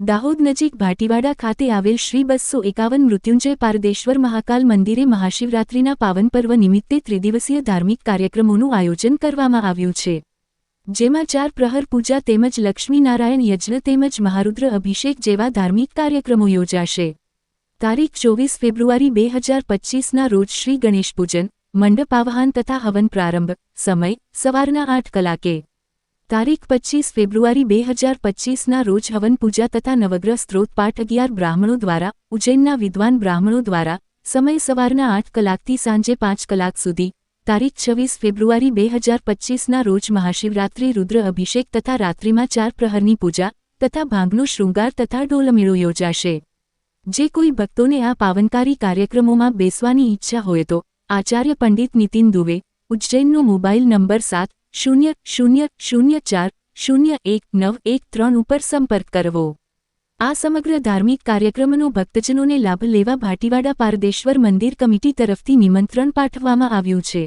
દાહોદ નજીક ભાટીવાડા ખાતે આવેલ શ્રી બસો એકાવન મૃત્યુંજય પારદેશ્વર મહાકાલ મંદિરે મહાશિવરાત્રિના પાવન પર્વ નિમિત્તે ત્રિદિવસીય ધાર્મિક કાર્યક્રમોનું આયોજન કરવામાં આવ્યું છે. જેમાં ચાર પ્રહર પૂજા તેમજ લક્ષ્મીનારાયણ યજ્ઞ તેમજ મહારુદ્ર અભિષેક જેવા ધાર્મિક કાર્યક્રમો યોજાશે. તારીખ ચોવીસ ફેબ્રુઆરી બે હજાર પચ્ચીસના રોજ શ્રી ગણેશ પૂજન, મંડપ આવાહન તથા હવન પ્રારંભ, સમય, સવારના આઠ કલાકે. તારીખ પચ્ચીસ ફેબ્રુઆરી બે હજાર પચ્ચીસના રોજ હવન પૂજા તથા નવગ્રહ સ્ત્રોત પાઠ અગિયાર બ્રાહ્મણો દ્વારા, ઉજ્જૈનના વિદ્વાન બ્રાહ્મણો દ્વારા, સમય સવારના આઠ કલાકથી સાંજે પાંચ કલાક સુધી, તારીખ છવ્વીસ ફેબ્રુઆરી બે હજાર પચ્ચીસના રોજ મહાશિવરાત્રિ રુદ્ર અભિષેક તથા રાત્રિમાં ચાર પ્રહરની પૂજા, તથા ભાંગનો શૃંગાર તથા ડોલમેળો યોજાશે. જે કોઈ ભક્તોને આ પાવનકારી કાર્યક્રમોમાં બેસવાની ઈચ્છા હોય તો, આચાર્ય પંડિત નીતિન દુવે, ઉજ્જૈનનો મોબાઈલ નંબર સાત શૂન્ય શૂન્ય શૂન્ય ચાર, શૂન્ય એક, નવ, એક, ત્રણ ઉપર સંપર્ક કરવો. આ સમગ્ર ધાર્મિક કાર્યક્રમનો ભક્તજનોને લાભ લેવા ભાટીવાડા પારદેશ્વર મંદિર કમિટી તરફથી નિમંત્રણ પાઠવવામાં આવ્યું છે.